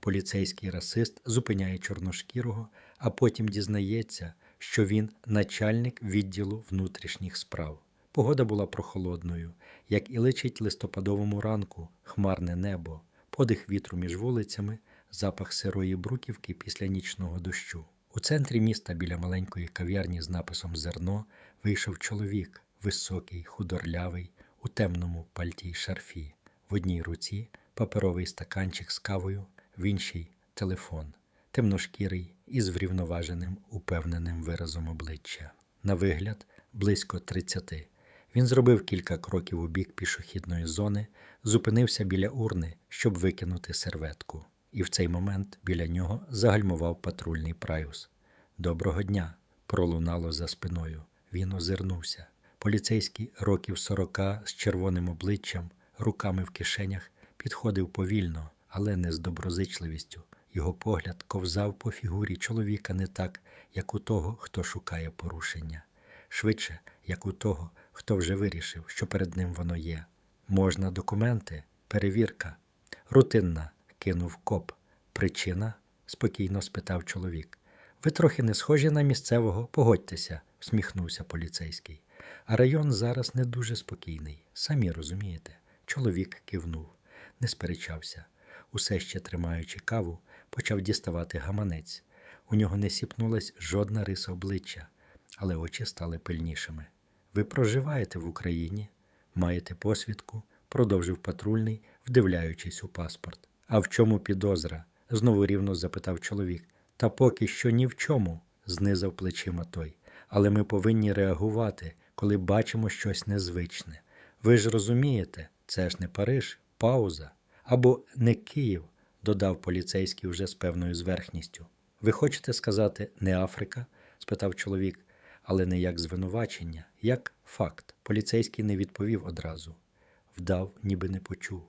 Поліцейський расист зупиняє чорношкірого, а потім дізнається, що він начальник відділу внутрішніх справ. Погода була прохолодною, як і личить листопадовому ранку, хмарне небо, подих вітру між вулицями, запах сирої бруківки після нічного дощу. У центрі міста біля маленької кав'ярні з написом Зерно вийшов чоловік, високий, худорлявий, у темному пальті й шарфі. В одній руці паперовий стаканчик з кавою, в іншій телефон, темношкірий із врівноваженим, упевненим виразом обличчя. На вигляд близько 30. Він зробив кілька кроків у бік пішохідної зони, зупинився біля урни, щоб викинути серветку. І в цей момент біля нього загальмував патрульний праюс. Доброго дня! пролунало за спиною. Він озирнувся. Поліцейський років сорока з червоним обличчям, руками в кишенях, підходив повільно, але не з доброзичливістю. Його погляд ковзав по фігурі чоловіка не так, як у того, хто шукає порушення. Швидше, як у того, хто вже вирішив, що перед ним воно є. Можна документи, перевірка. Рутинна, кинув коп. Причина? спокійно спитав чоловік. Ви трохи не схожі на місцевого, погодьтеся, всміхнувся поліцейський. А район зараз не дуже спокійний, самі розумієте. Чоловік кивнув, не сперечався. Усе ще тримаючи каву, почав діставати гаманець. У нього не сіпнулась жодна риса обличчя, але очі стали пильнішими. Ви проживаєте в Україні, маєте посвідку, продовжив патрульний, вдивляючись у паспорт. А в чому підозра? знову рівно запитав чоловік. Та поки що ні в чому, знизав плечима той. Але ми повинні реагувати, коли бачимо щось незвичне. Ви ж розумієте, це ж не Париж, пауза. Або не Київ, додав поліцейський вже з певною зверхністю. Ви хочете сказати не Африка? спитав чоловік, але не як звинувачення, як факт. Поліцейський не відповів одразу. Вдав, ніби не почув.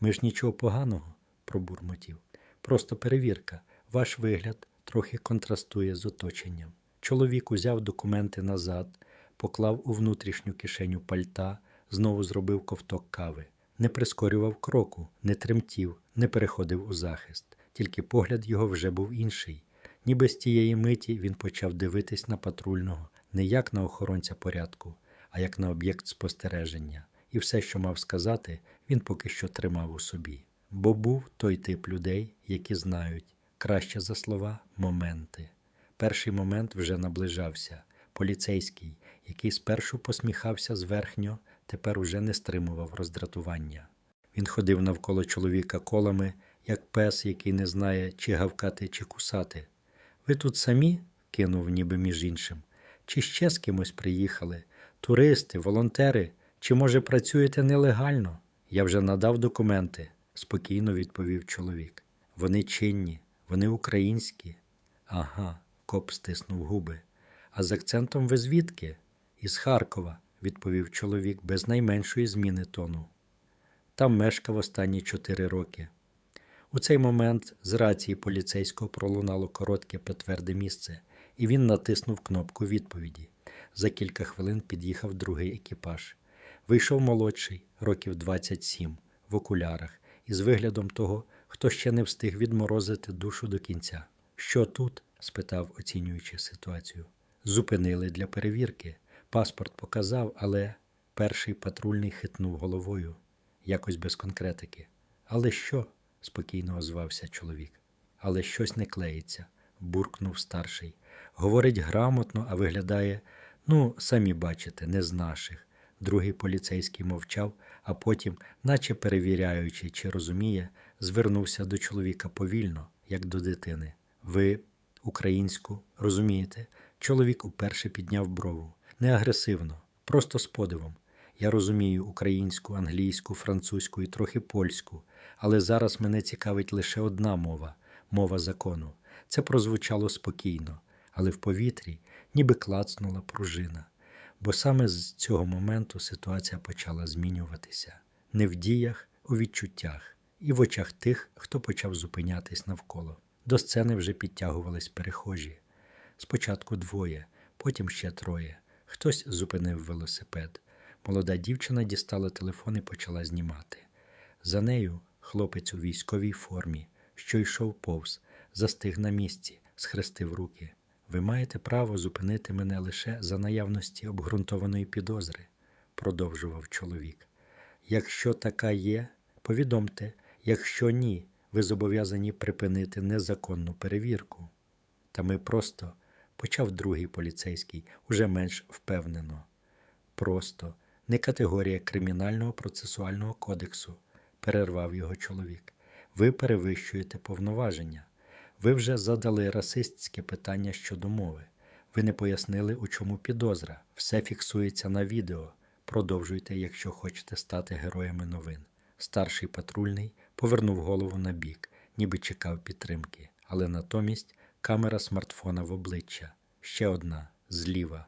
Ми ж нічого поганого, пробурмотів. Просто перевірка. Ваш вигляд трохи контрастує з оточенням. Чоловік узяв документи назад, поклав у внутрішню кишеню пальта, знову зробив ковток кави. Не прискорював кроку, не тремтів, не переходив у захист. Тільки погляд його вже був інший. Ніби з тієї миті він почав дивитись на патрульного не як на охоронця порядку, а як на об'єкт спостереження. І все, що мав сказати, він поки що тримав у собі. Бо був той тип людей, які знають краще за слова моменти. Перший момент вже наближався. Поліцейський, який спершу посміхався зверхньо, тепер уже не стримував роздратування. Він ходив навколо чоловіка колами, як пес, який не знає, чи гавкати, чи кусати. Ви тут самі? кинув ніби між іншим. Чи ще з кимось приїхали? Туристи, волонтери, чи, може, працюєте нелегально? Я вже надав документи, спокійно відповів чоловік. Вони чинні, вони українські. Ага, коп стиснув губи. А з акцентом ви звідки? Із Харкова, відповів чоловік без найменшої зміни тону. Там мешкав останні чотири роки. У цей момент з рації поліцейського пролунало коротке притверде місце, і він натиснув кнопку відповіді. За кілька хвилин під'їхав другий екіпаж. Вийшов молодший, років 27, в окулярах, із виглядом того, хто ще не встиг відморозити душу до кінця. Що тут? спитав, оцінюючи ситуацію. Зупинили для перевірки. Паспорт показав, але перший патрульний хитнув головою, якось без конкретики. Але що? спокійно озвався чоловік. Але щось не клеїться, буркнув старший. Говорить грамотно, а виглядає, ну, самі бачите, не з наших. Другий поліцейський мовчав, а потім, наче перевіряючи, чи розуміє, звернувся до чоловіка повільно, як до дитини. Ви українську розумієте? Чоловік уперше підняв брову. Не агресивно, просто з подивом. Я розумію українську, англійську, французьку і трохи польську, але зараз мене цікавить лише одна мова мова закону. Це прозвучало спокійно, але в повітрі ніби клацнула пружина. Бо саме з цього моменту ситуація почала змінюватися не в діях, у відчуттях і в очах тих, хто почав зупинятись навколо. До сцени вже підтягувались перехожі. Спочатку двоє, потім ще троє. Хтось зупинив велосипед. Молода дівчина дістала телефон і почала знімати. За нею хлопець у військовій формі, що йшов повз, застиг на місці, схрестив руки. Ви маєте право зупинити мене лише за наявності обґрунтованої підозри, продовжував чоловік. Якщо така є, повідомте, якщо ні, ви зобов'язані припинити незаконну перевірку. Та ми просто, почав другий поліцейський, уже менш впевнено. Просто не категорія кримінального процесуального кодексу, перервав його чоловік. Ви перевищуєте повноваження. Ви вже задали расистське питання щодо мови. Ви не пояснили, у чому підозра. Все фіксується на відео. Продовжуйте, якщо хочете стати героями новин. Старший патрульний повернув голову на бік, ніби чекав підтримки, але натомість камера смартфона в обличчя. Ще одна зліва.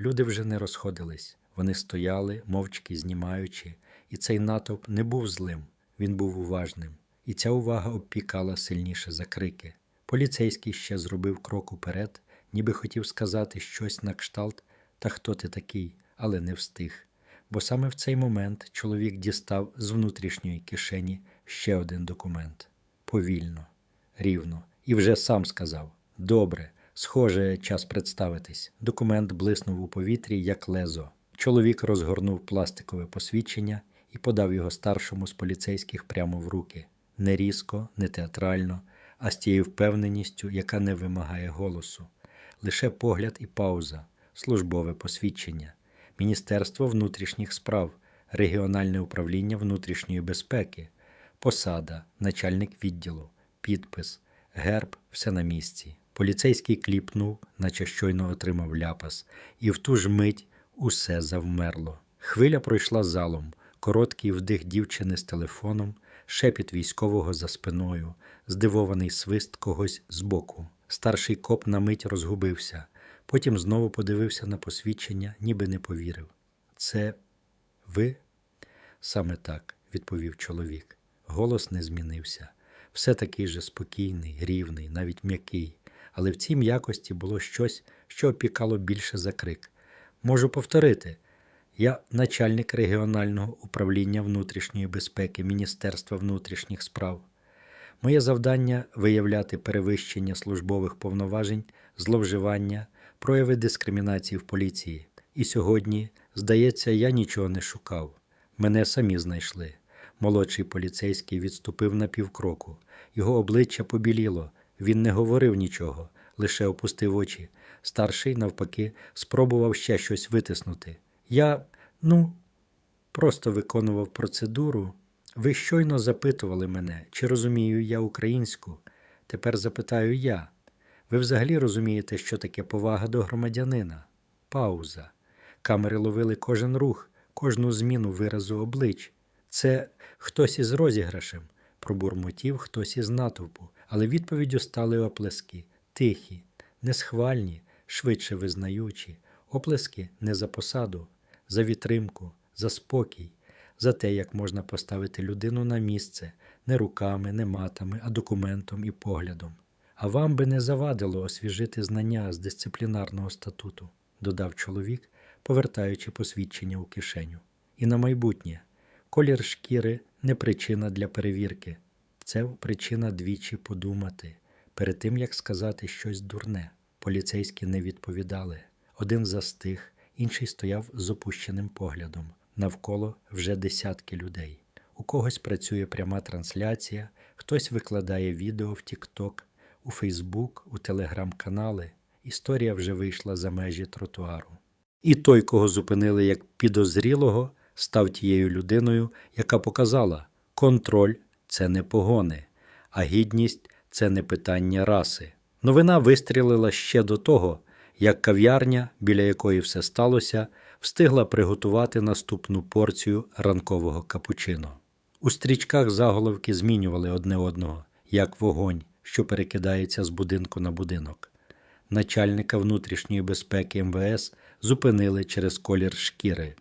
Люди вже не розходились. Вони стояли, мовчки знімаючи, і цей натовп не був злим, він був уважним, і ця увага обпікала сильніше за крики. Поліцейський ще зробив крок уперед, ніби хотів сказати щось на кшталт, та хто ти такий, але не встиг. Бо саме в цей момент чоловік дістав з внутрішньої кишені ще один документ повільно, рівно, і вже сам сказав: Добре, схоже, час представитись. Документ блиснув у повітрі, як лезо. Чоловік розгорнув пластикове посвідчення і подав його старшому з поліцейських прямо в руки. Не різко, не театрально, а з тією впевненістю, яка не вимагає голосу. Лише погляд і пауза, службове посвідчення, Міністерство внутрішніх справ, регіональне управління внутрішньої безпеки, посада, начальник відділу, підпис, герб, все на місці. Поліцейський кліпнув, наче щойно отримав ляпас, і в ту ж мить усе завмерло. Хвиля пройшла залом, короткий вдих дівчини з телефоном, шепіт військового за спиною, здивований свист когось збоку. Старший коп на мить розгубився, потім знову подивився на посвідчення, ніби не повірив. Це ви? Саме так, відповів чоловік. Голос не змінився. Все такий же спокійний, рівний, навіть м'який, але в цій м'якості було щось, що опікало більше за крик. Можу повторити. Я начальник регіонального управління внутрішньої безпеки Міністерства внутрішніх справ. Моє завдання виявляти перевищення службових повноважень, зловживання, прояви дискримінації в поліції. І сьогодні, здається, я нічого не шукав. Мене самі знайшли. Молодший поліцейський відступив на півкроку. Його обличчя побіліло. Він не говорив нічого, лише опустив очі. Старший, навпаки, спробував ще щось витиснути. Я, ну, просто виконував процедуру. Ви щойно запитували мене, чи розумію я українську. Тепер запитаю я. Ви взагалі розумієте, що таке повага до громадянина? Пауза. Камери ловили кожен рух, кожну зміну виразу облич. Це хтось із розіграшем, пробурмотів хтось із натовпу, але відповіддю стали оплески, тихі, несхвальні, швидше визнаючі, оплески не за посаду, за відтримку, за спокій, за те, як можна поставити людину на місце не руками, не матами, а документом і поглядом. А вам би не завадило освіжити знання з дисциплінарного статуту, додав чоловік, повертаючи посвідчення у кишеню. І на майбутнє колір шкіри не причина для перевірки, це причина двічі подумати перед тим як сказати щось дурне. Поліцейські не відповідали. Один застиг, інший стояв з опущеним поглядом. Навколо вже десятки людей. У когось працює пряма трансляція, хтось викладає відео в TikTok, у Фейсбук, у телеграм-канали. Історія вже вийшла за межі тротуару. І той, кого зупинили як підозрілого, став тією людиною, яка показала, контроль це не погони, а гідність це не питання раси. Новина вистрілила ще до того, як кав'ярня, біля якої все сталося, встигла приготувати наступну порцію ранкового капучино. У стрічках заголовки змінювали одне одного, як вогонь, що перекидається з будинку на будинок. Начальника внутрішньої безпеки МВС зупинили через колір шкіри.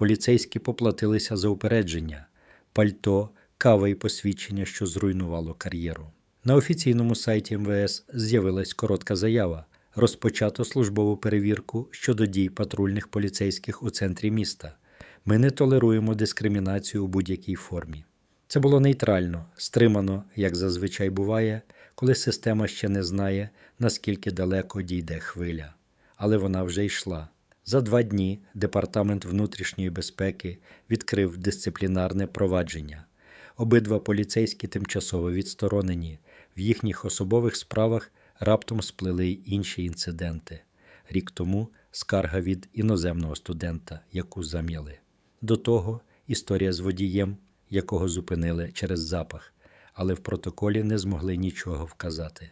Поліцейські поплатилися за упередження, пальто, кава і посвідчення, що зруйнувало кар'єру. На офіційному сайті МВС з'явилась коротка заява. Розпочато службову перевірку щодо дій патрульних поліцейських у центрі міста. Ми не толеруємо дискримінацію у будь-якій формі. Це було нейтрально, стримано, як зазвичай буває, коли система ще не знає, наскільки далеко дійде хвиля. Але вона вже йшла. За два дні Департамент внутрішньої безпеки відкрив дисциплінарне провадження. Обидва поліцейські тимчасово відсторонені. В їхніх особових справах раптом сплили й інші інциденти. Рік тому скарга від іноземного студента, яку зам'яли. До того історія з водієм, якого зупинили через запах, але в протоколі не змогли нічого вказати.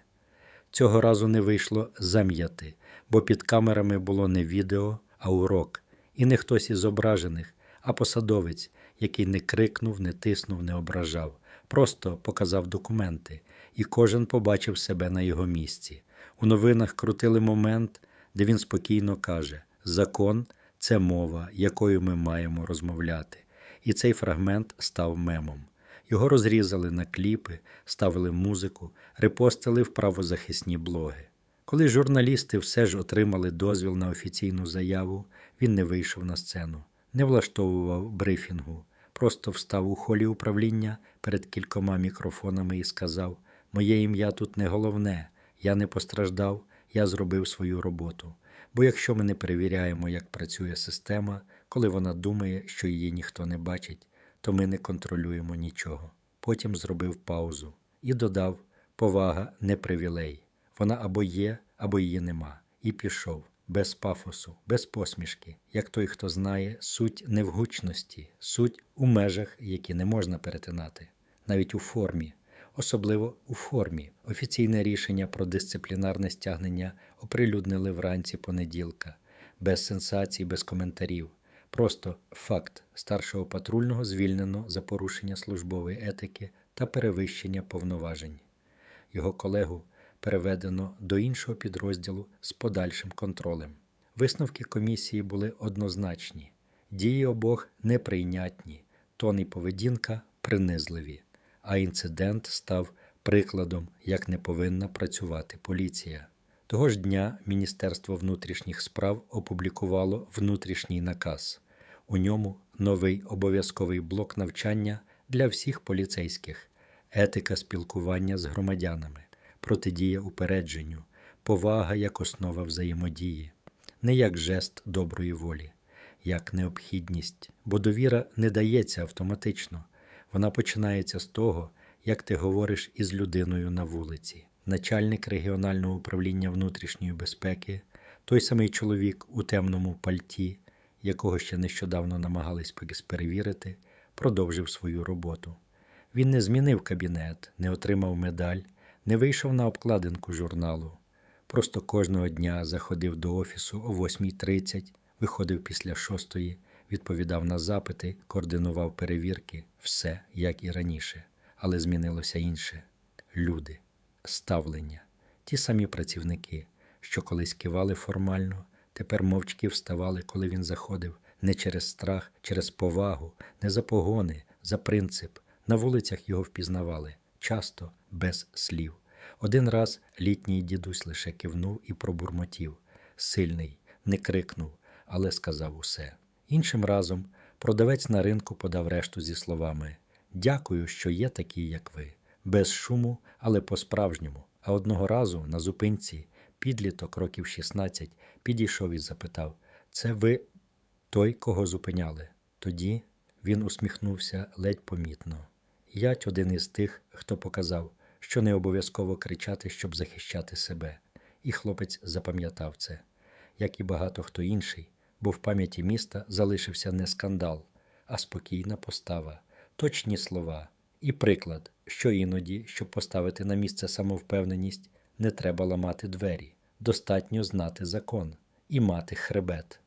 Цього разу не вийшло зам'яти, бо під камерами було не відео, а урок, і не хтось із зображених, а посадовець, який не крикнув, не тиснув, не ображав, просто показав документи, і кожен побачив себе на його місці. У новинах крутили момент, де він спокійно каже: Закон це мова, якою ми маємо розмовляти. І цей фрагмент став мемом. Його розрізали на кліпи, ставили музику, репостили в правозахисні блоги. Коли журналісти все ж отримали дозвіл на офіційну заяву, він не вийшов на сцену, не влаштовував брифінгу, просто встав у холі управління перед кількома мікрофонами і сказав: Моє ім'я тут не головне, я не постраждав, я зробив свою роботу. Бо якщо ми не перевіряємо, як працює система, коли вона думає, що її ніхто не бачить, то ми не контролюємо нічого. Потім зробив паузу і додав: повага не привілей. Вона або є, або її нема. І пішов без пафосу, без посмішки, як той, хто знає, суть не в гучності, суть у межах, які не можна перетинати, навіть у формі, особливо у формі. Офіційне рішення про дисциплінарне стягнення оприлюднили вранці понеділка, без сенсацій, без коментарів. Просто факт старшого патрульного звільнено за порушення службової етики та перевищення повноважень. Його колегу переведено до іншого підрозділу з подальшим контролем. Висновки комісії були однозначні, дії обох неприйнятні, тон і поведінка принизливі, а інцидент став прикладом, як не повинна працювати поліція. Того ж дня Міністерство внутрішніх справ опублікувало внутрішній наказ. У ньому новий обов'язковий блок навчання для всіх поліцейських, етика спілкування з громадянами, протидія упередженню, повага як основа взаємодії, не як жест доброї волі, як необхідність, бо довіра не дається автоматично, вона починається з того, як ти говориш із людиною на вулиці. Начальник регіонального управління внутрішньої безпеки, той самий чоловік у темному пальті, якого ще нещодавно намагались перевірити, продовжив свою роботу. Він не змінив кабінет, не отримав медаль, не вийшов на обкладинку журналу. Просто кожного дня заходив до офісу о 8.30, виходив після 6, відповідав на запити, координував перевірки, все як і раніше. Але змінилося інше люди, ставлення, ті самі працівники, що колись кивали формально, тепер мовчки вставали, коли він заходив, не через страх, через повагу, не за погони, за принцип. На вулицях його впізнавали, часто без слів. Один раз літній дідусь лише кивнув і пробурмотів. Сильний, не крикнув, але сказав усе. Іншим разом продавець на ринку подав решту зі словами Дякую, що є такі, як ви, без шуму, але по-справжньому. А одного разу на зупинці підліток років 16 підійшов і запитав Це ви той, кого зупиняли? Тоді він усміхнувся ледь помітно. Ять один із тих, хто показав, що не обов'язково кричати, щоб захищати себе. І хлопець запам'ятав це, як і багато хто інший, бо в пам'яті міста залишився не скандал, а спокійна постава, точні слова і приклад, що іноді, щоб поставити на місце самовпевненість, не треба ламати двері, достатньо знати закон і мати хребет.